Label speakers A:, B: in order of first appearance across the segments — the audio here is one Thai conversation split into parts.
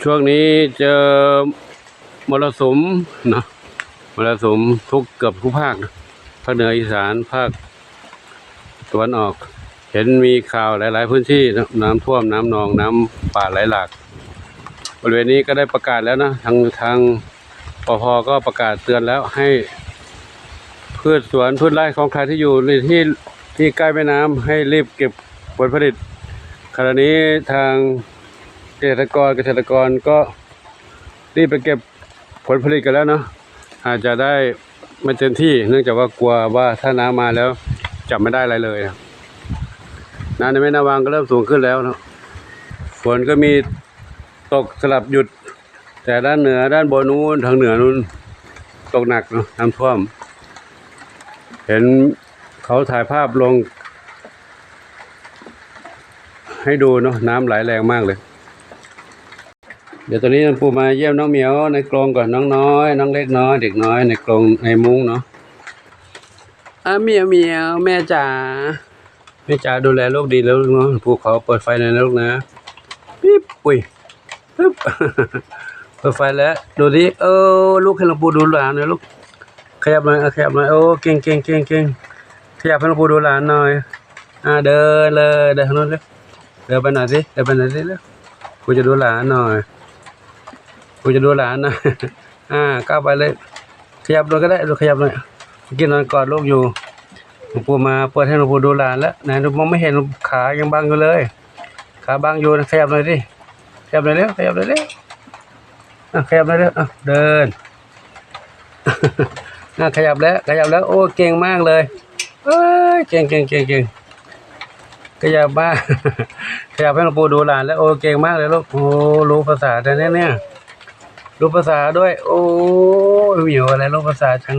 A: ช่วงนี้เจอมรสุมนะมรสุมทุกเกือบทุกภาคภาคเหนืออีสานภาคตะวันออก เห็นมีข่าวหลาย ๆ พื้นที่นะน้ำท่วมน้ำนองน้ำป่าไหลหลาก บริเวณนี้ก็ได้ประกาศแล้วนะทางทางปพก็ประกาศเตือนแล้วให้พืชสวนพืชไร่ของใครที่อยู่ในที่ที่ใกล้แม่น้ำให้รีบเก็บผลผลิตขณะนี้ทาง เกษตรกรเกษตรกรก็รีบไปเก็บผลผลิตกันแล้วเนาะอาจจะได้ไม่เต็มที่ เนื่องจากว่ากลัวว่าถ้าน้ำมาแล้วจับไม่ได้อะไรเลยนะน้ำในแม่น้ำวังก็เริ่มสูงขึ้นแล้วเนาะฝนก็มีตกสลับหยุด แต่ด้านเหนือด้านบนนู้นทางเหนือนู้นตกหนักเนาะน้ำท่วม เห็นเขาถ่ายภาพลง ให้ดูเนาะน้ำไหลแรงมากเลย เดี๋ยวตอนนี้ปูมาเยี่ยมน้องเหมียวในกรงก่อนน้องน้อย น้องเล็กน้อย เด็กน้อยในกรงในมุ้งเนาะอะเหมียวเหมียวแม่จ๋าแม่จ๋าดูแลลูกดีแล้วลูกเนาะปูขอเปิดไฟหน่อยนะลูกนะปิ๊บอุ้ยปึ๊บเปิดไฟแล้วดูดิเออลูกให้หลวงปู่ดูหลานหน่อยลูกขยับหน่อยขยับหน่อยโอ้เก่งเก่งเก่งเก่งขยับให้หลวงปู่ดูหลานหน่อยอ่าเดินเลยเดินข้างโน้นเลยเดินไปหน่อยสิเดินไปหน่อยสิเร็วกูจะดูหลานหน่อย กูจะดูหลานน่อยอ่าก้าวไปเลย ขยับเลยก็ได้ลูขยับหน่อยเมื่อกินนอนกอดลูกอยู่หลวงปู่มาเปิดให้หลวงปู่ดูหลานแล้วไหนหนูมองไม่เห็นขายังบังอยู่เลย ขาบังอยู่นะขยับหน่อยดิขยับเลยเร็วขยับเลยเร็วอะขยับเลยเร็วอะเดินอะขยับแล้วขยับแล้วโอ้เก่งมากเลยเอ้ยเก่งเก่งเก่งเก่งขยับมากขยับให้หลวงปู่ดูหลานแล้วโอ้เก่งมากเลยลูกโอ้รู้ภาษาแต่เนี้ยเนี่ย รู้ภาษาด้วย โอ้หมียวอะไรรู้ภาษาจัง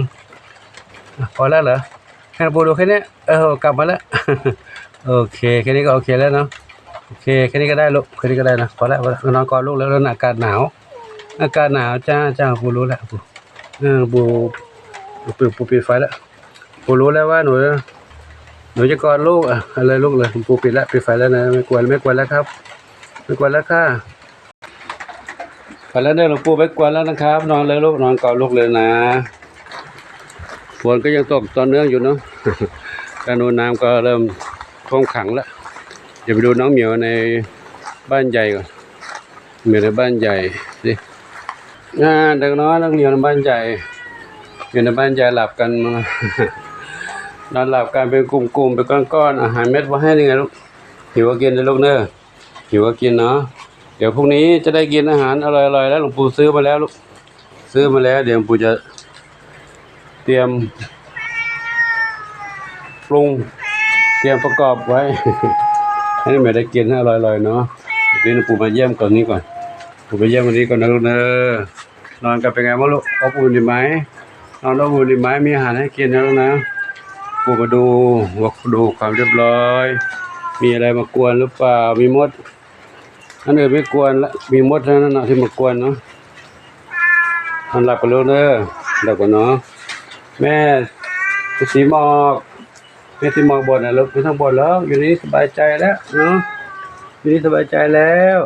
A: พอแล้วเหรอให้หลวงปู่ดูแค่นี้เออกลับมาแล้ว โอเคแค่นี้ก็โอเคแล้วเนาะโอเคแค่นี้ก็ได้ลูกแค่นี้ก็ได้นะพอแล้วนอนกอดลูกแล้วแล้วอากาศหนาว อากาศหนาวจ้าจ้าปูรู้แล้วปูเออปูปูปูปูปิดไฟแล้วปูรู้แล้วว่าหนูหนูจะกอดลูกอะอะไรลูกเลยปูปิดแล้วปิดไฟแล้วนะไม่กวนไม่กวนแล้วครับ ไม่กวนแล้วค่ะ ไปแล้วเด้อหลวงปู่ไม่กวนแล้วนะครับ นอนเลยลูกนอนกอดลูกเลยนะฝนก็ยังตกตอนเนื่องอยู่เนาะการนูน้ำก็เริ่มท่วมขังแล้วเดี๋ยวไปดูน้องเหมียวในบ้านใหญ่ก่อนเหมียวในบ้านใหญ่สิงานเด็กน้อยนักเรียนในบ้านใหญ่อยู่ในบ้านใหญ่หลับกันมานอนหลับกันเป็นกลุ่มๆเป็นก้อนๆอาหารเม็ดว่าให้ยังไงลูกหิวก็กินนะลูกเนอะหิวก็กินเนาะ เดี๋ยวพรุ่งนี้จะได้กินอาหารอร่อยๆแล้วหลวงปู่ซื้อมาแล้วลูกซื้อมาแล้ว เดี๋ยวหลวงปู่จะเตรียมปรุงเตรียมประกอบไว้ให้แม่ได้กินให้อร่อยๆเนาะเดี๋ยวหลวงปู่มาเยี่ยมก่อนนี้ก่อนปู่ไปเยี่ยมวันนี้ก่อนนะลูกเนอะนอนกันเป็นไงบ้างลูกอบอุ่นดีไหมนอนอบอุ่นดีไหมมีอาหารให้กินนะลูกนะปู่มาดูว่าดูความเรียบร้อย มีอะไรมากวนหรือเปล่ามีมด อันอื่นไม่กวนละมีมดเท่านั้นนะที่มากวนเนาะนอนหลับกันลูกเนอะหลับกันเนาะแม่สีหมอกไม่ที่มองบนนะลูกไม่ต้องบนแล้ว อยู่นี้สบายใจแล้วเนาะอยู่นี้สบายใจแล้ว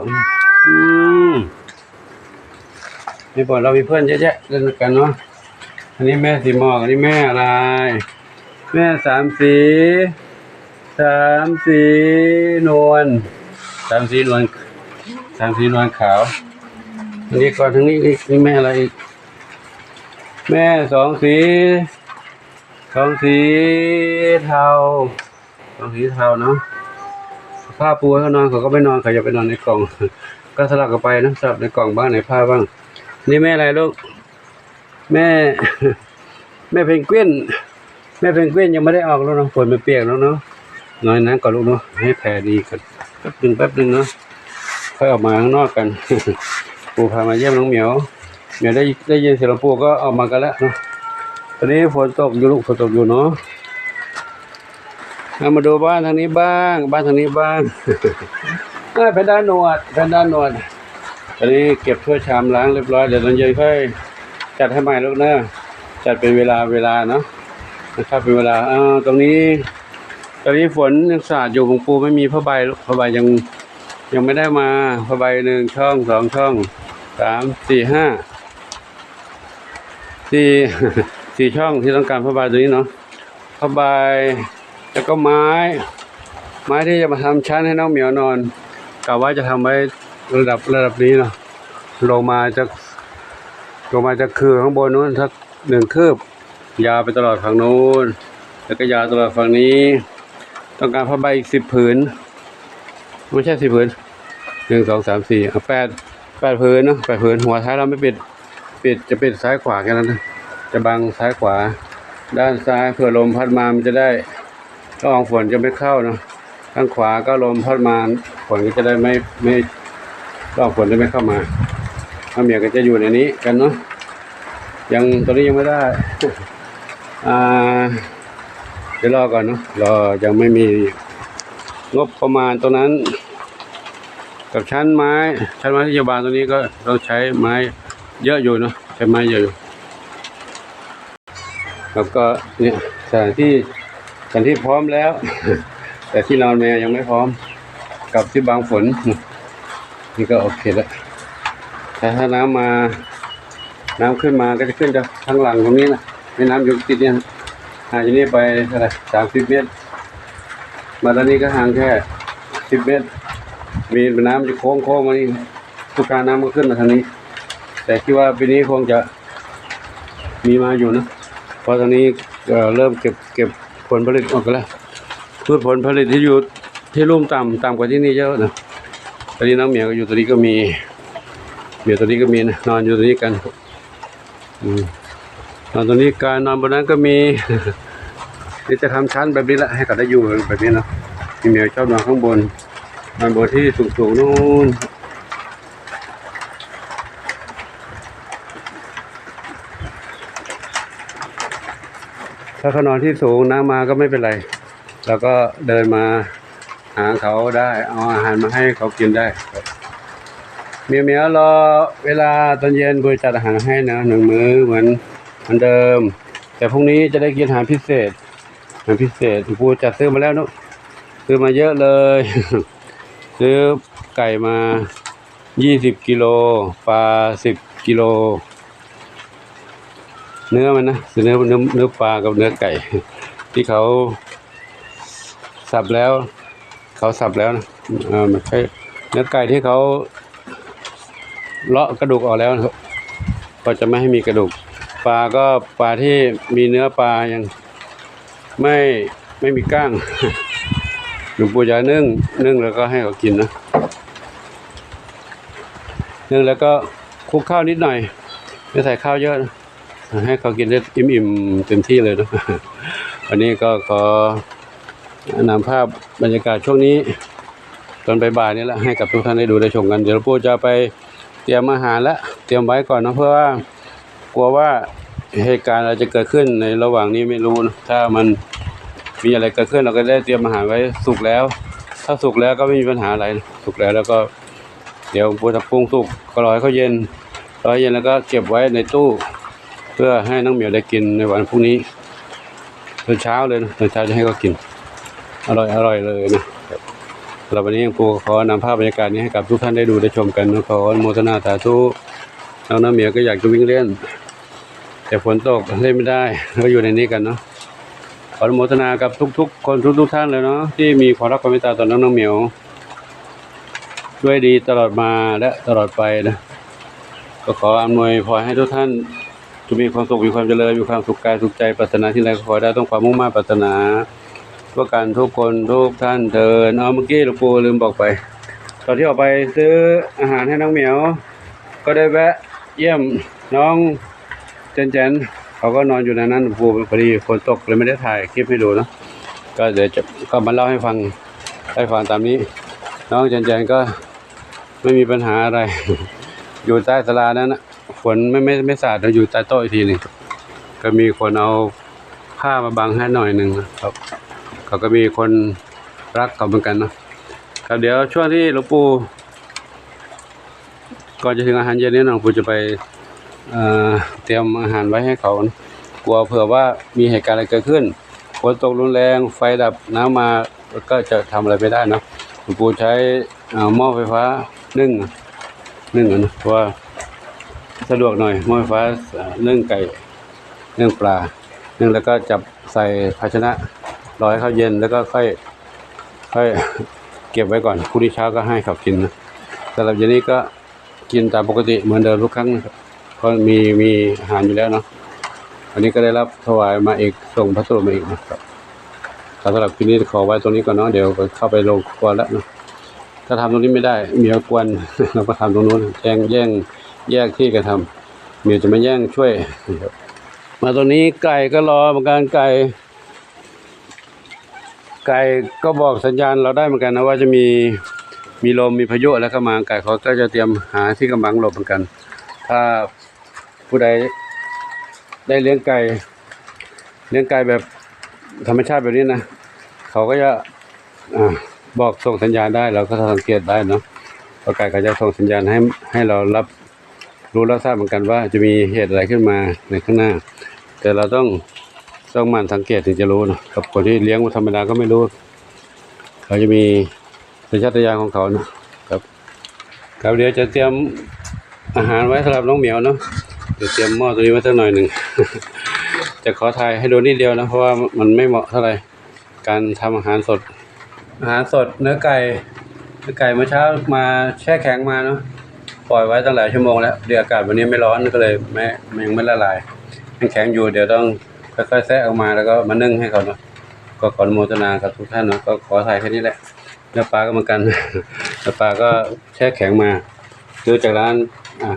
A: อืมไม่บนเรามีเพื่อนเยอะแยะเล่นกันเนาะอันนี้แม่สีหมอกอันนี้แม่อะไร แม่สามสีสามสีนวลสามสีนวล สามสีนวลขาวอันนี้ก่อนทั้งนี้อีกนี่แม่อะไรอีก แม่สองสี สองสีเทา สองสีเทาเนาะผ้าปูให้เขานอนเขาก็ไม่นอนเขาจะไปนอนในกล่อง ก็สลับกันไปนะสลับในกล่องบ้างในผ้าบ้าง นี่แม่อะไรลูก แม่ แม่เพนกวินแม่เพนกวินยังไม่ได้ออกแล้วเนาะฝนมันเปียกแล้วเนาะน้อยน้ำก่อนลูกเนาะให้แผลดีกันแป๊บหนึงแป๊บหนึงเนาะ ค่อยออกมาข้างนอกกันปูพามาเยี่ยมน้องเหมียวเหมียวได้ได้ยินเสียงปู่ก็ออกมากันแล้วเนาะตอนนี้ฝนตกอยู่ลูกฝนตกอยู่เนาะเอามาดูบ้านทางนี้บ้าง บ้านทางนี้บ้างเอ้ยแพนด้านนวดแพนด้านนวดตอนนี้เก็บถ้วยชามล้างเรียบร้อยเดี๋ยวตอนเย็นค่อยจัดให้ใหม่ลูกเนอะจัดเป็นเวลาเวลาเนาะนะครับเป็นเวลาอ่าตรงนี้ ตอนนี้ฝนยังสาดอยู่หลวงปูไม่มีผ้าใบลูกผ้าใบยัง ยังไม่ได้มาผ้าใบหนึ่งช่องสองช่องสามสี่ห้าสี่สี่ช่องที่ต้องการผ้าใบตัวนี้เนาะผ้าใบแล้วก็ไม้ ไม้ที่จะมาทำชั้นให้น้องเหมียวนอนกะว่าจะทำไว้ระดับระดับนี้เนาะลงมาจะลงมาจะคือข้างบนนู้นสักหนึ่งคืบ ยาวไปตลอดฝั่งนู้นแล้วก็ยาวตลอดฝั่งนี้ ต้องการผ้าใบอีกสิบผืน ไม่ใช่สิบผืน หนึ่งสองสามสี่แปดแปดผืนเนาะแปดผืนหัวท้ายเราไม่ปิด ปิดจะปิดซ้ายขวาแค่นั้นนะ จะบังซ้ายขวา ด้านซ้ายเผื่อลมพัดมามันจะได้ละอองฝนจะไม่เข้าเนาะด้านขวาก็ลมพัดมาฝนก็จะได้ไม่ไม่ละอองฝนจะไม่เข้ามาน้ำเมียก็จะอยู่ในนี้กันเนาะยังตอนนี้ยังไม่ได้อ่าเดี๋ยวรอก่อนเนาะรอยังไม่มีงบประมาณตรงนั้น กับชั้นไม้ชั้นไม้ที่โยบาลตรงนี้ก็ต้องใช้ไม้เยอะอยู่เนาะใช้ไม้เยอะอยู่แล้วก็เนี่ยสถานที่สถานที่พร้อมแล้ว แต่ที่นอนแม่ยังไม่พร้อม กับที่บางฝน นี่ก็โอเคแล้วแต่ถ้าน้ำมา น้ำขึ้นมาก็จะขึ้นจากทางหลังตรงนี้นะแม่น้ำอยู่ติดเนี่ยห่างจากนี้ไปเท่าไรสามสิบเมตร มาด้านนี้ก็ห่างแค่สิบเมตร มีน้ำจะโค้งโค้งมานี่ทุกการน้ำก็ขึ้นมาทางนี้ แต่คิดว่าปีนี้คงจะมีมาอยู่นะเพราะตอนนี้เริ่มเก็บเก็บผลผลิตออกแล้วพืชผลผลิตที่อยู่ที่รุ่มต่ำต่ำกว่าที่นี่เยอะนะตอนนี้น้องเหมียวก็อยู่ตัวนี้ก็มีเหมียวตัวนี้ก็มีนะนอนอยู่ตัวนี้กันอนอนตรงนี้การนอนบนนั้นก็มีนี่จะทำชั้นแบบนี้แหละให้เขาได้อยู่แบบนี้นะมีเหมียวชอบนอนข้างบน นอนบนที่สูงๆนู่นถ้าเขานอนที่สูงน้ำมาก็ไม่เป็นไร แล้วก็เดินมาหาเขาได้ เอาอาหารมาให้เขากินได้เมียเมียรอเวลาตอนเย็นบริจัดอาหารให้นะหนึ่งมื้อเหมือนเหมือนเดิม แต่พรุ่งนี้จะได้กินอาหารพิเศษอาหารพิเศษที่ปูจัดซื้อมาแล้วนอะซื้อมาเยอะเลย ซื้อไก่มายี่สิบกิโลปลาสิบกิโล เนื้อมันนะเนื้อเนื้อเนื้อปลากับเนื้อไก่ ที่เขาสับแล้ว เขาสับแล้วนะเออมันใช่เนื้อไก่ที่เขาเลาะกระดูกออกแล้วนะครับก็จะไม่ให้มีกระดูก ปลาก็ปลาที่มีเนื้อปลายังไม่ไม่มีก้าง หลวงปู่จะนึ่งนึ่งแล้วก็ให้เขากินนะนึ่งแล้วก็คลุกข้าวนิดหน่อยไม่ใส่ข้าวเยอะนะให้เขากินได้อิ่มๆเต็มที่เลยนะวันนี้ก็ขอนำภาพบรรยากาศช่วงนี้ ตอนบ่ายๆนี่แหละให้กับทุกท่านได้ดูได้ชมกัน เดี๋ยวหลวงปู่จะไปเตรียมอาหารและเตรียมไว้ก่อนนะเพื่อว่ากลัวว่าเหตุการณ์อะไรจะเกิดขึ้นในระหว่างนี้ไม่รู้นะถ้ามัน มีอะไรเกิดขึ้นเราก็ได้เตรียมอาหารไว้สุกแล้ว ถ้าสุกแล้วก็ไม่มีปัญหาอะไรสุกแล้วแล้วก็เดี๋ยวปูจะปรุงสุกก็รอให้เขาเย็นรอให้เย็นแล้วก็เก็บไว้ในตู้ เพื่อให้น้องเหมียวได้กินในวันพรุ่งนี้ตอนเช้าเลยนะตอนเช้าจะให้เขากิน อร่อยอร่อยเลยนะสำหรับวันนี้ยังปูขอนำภาพบรรยากาศนี้ให้กับทุกท่านได้ดูได้ชมกันนะขอโมทนาสาธุน้องน้ำเหมียวก็อยากจะวิ่งเล่น แต่ฝนตกเล่นไม่ได้ก็อยู่ในนี้กันเนาะ ขออนุโมทนากับทุก ๆ คนทุกๆท่านเลยเนาะที่มีความรักความเมตตาต่อน้องน้ำเหมียว ด้วยดีตลอดมาและตลอดไปนะก็ขออำนวยพรให้ทุกท่านจะมีความสุขมีความเจริญมีความสุขกายสุขใจปรารถนาที่ใดก็ขอได้ต้องความมุ่งมั่นปรารถนาเพื่อกันทุกคนทุกท่านเดินเอาเมื่อกี้หลวงปู่ลืมบอกไป ตอนที่ออกไปซื้ออาหารให้น้องเหมียว ก็ได้แวะเยี่ยมน้องเจนเจน เขาก็นอนอยู่ในนั้นปูพอดีฝนตกเลยไม่ได้ถ่ายคลิปให้ดูเนาะก็เดี๋ยวจะก็มาเล่าให้ฟังให้ฟังตามนี้ น้องเจนเจนก็ไม่มีปัญหาอะไร อยู่ใต้ศาลานั้นนะฝนไม่ไม่ไม่สาดเราอยู่ใต้โต๊ะอีกทีหนึ่งก็มีคนเอาผ้ามาบังให้หน่อยหนึ่งนะครับเขาก็มีคนรักเขาเหมือนกันเนาะครับเดี๋ยวช่วงที่หลวงปู่ก่อนจะถึงอาหารเย็นนี้หลวงปู่จะไปอ่อ เตรียมอาหารไว้ให้เขา กลัวเผื่อว่ามีเหตุการณ์อะไรเกิดขึ้นฝนตกรุนแรงไฟดับน้ำมาก็จะทำอะไรไม่ได้นะหลวงปู่ใช้หม้อไฟฟ้านึ่งนึ่งนะเพราะว่าสะดวกหน่อยหม้อไฟฟ้านึ่งไก่นึ่งปลานึ่งแล้วก็จับใส่ภาชนะรอให้เขาเย็นแล้วก็ค่อยค่อยเก็บไว้ก่อนพรุ่งนี้เช้าก็ให้เขากินนะสำหรับเย็นนี้ก็กินตามปกติเหมือนเดิมทุกครั้งนะครับ เพราะมีมีอาหารอยู่แล้วเนาะอันนี้ก็ได้รับถวายมาอีกส่งพัสดุมาอีกนะครับสำหรับคลิปนี้ขอไว้ตรงนี้ก่อนเนาะเดี๋ยวเข้าไปลงครัวแล้วเนาะถ้าทำตรงนี้ไม่ได้เมียกวนเราก็ทำตรงนู้นแย่งแย่งแยกที่กันทำเมียจะมาแย่งช่วย มาตรงนี้ไก่ก็รอเหมือนกันไก่ ไก่ก็บอกสัญญาณเราได้เหมือนกันนะว่าจะมีมีลมมีพายุแล้วเข้ามาไก่เขาก็จะเตรียมหาที่กำบังหลบเหมือนกัน ถ้าผู้ใดได้เลี้ยงไก่เลี้ยงไก่แบบธรรมชาติแบบนี้นะเขาก็จะอบอกส่งสัญญาณได้เราก็สังเกตได้เนาะเพราะไก่ก็จะส่งสัญญาณให้ให้เรารับรู้รับทราบเหมือนกันว่าจะมีเหตุอะไรขึ้นมาในข้างหน้า แต่เราต้องต้องมันสังเกตถึงจะรู้นะกับคนที่เลี้ยงธรรมดาก็ไม่รู้ เขาจะมีสัญชาตญาณของเขานะครับครับเดี๋ยวจะเตรียม อาหารไว้สำหรับน้องเหมียวเนาะเดี๋ยวเตรียมหม้อตัวนี้ไว้สักหน่อยหนึ่ง จะขอถ่ายให้ดูนิดเดียวนะ เพราะว่ามันไม่เหมาะเท่าไหร่การทำอาหารสด อาหารสดเนื้อไก่เนื้อไก่เมื่อเช้ามาแช่แข็งมาเนาะปล่อยไว้ตั้งหลายชั่วโมงแล้วเดี๋ยวอากาศวันนี้ไม่ร้อนก็เลยไม่ยังไม่ละลายยังแข็งอยู่เดี๋ยวต้องค่อยๆแทะออกมาแล้วก็มานึ่งให้เขาเนาะก็ขออนุโมทนากับทุกท่านเนาะก็ขอถ่ายแค่นี้แหละเนื้อปลาก็เหมือนกันเนื้อปลาก็แช่แข็งมาซื้อจากร้าน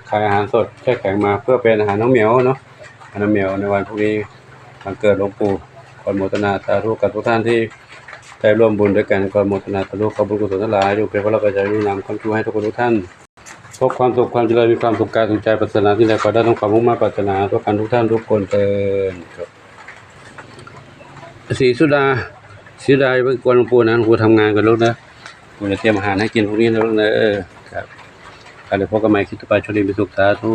A: ขายอาหารสดแช่แข็งมาเพื่อเป็นอาหารน้องเหมียวเนาะอาหารน้องเหมียวในวันพรุ่งนี้วันเกิดหลวงปู่ขออนุโมทนาสาธุกับทุกท่านที่ได้ร่วมบุญด้วยกันก็โมทนาสาธุขอบุญกุศลทั้งหลายจงเป็นพระราชานุนำความช่วยให้ทุกคนทุกท่านพบความสุขความเจริญมีความสุขกายสุขใจปรารถนาที่ใดก็ได้ต้องความมุ่งมั่นปรารถนาทุกกันทุกท่านทุกคนเตินครับศรีสุดาศรีดาไปกวนหลวงปู่นะหลวงปู่ทำงานกันลูกนะผมจะเตรียมอาหารให้กินพวกนี้นะลูกนะเออครับ การเดี๋ยพบกันใหม่คลิปต่อไปโชคดีมีสุขสาธุ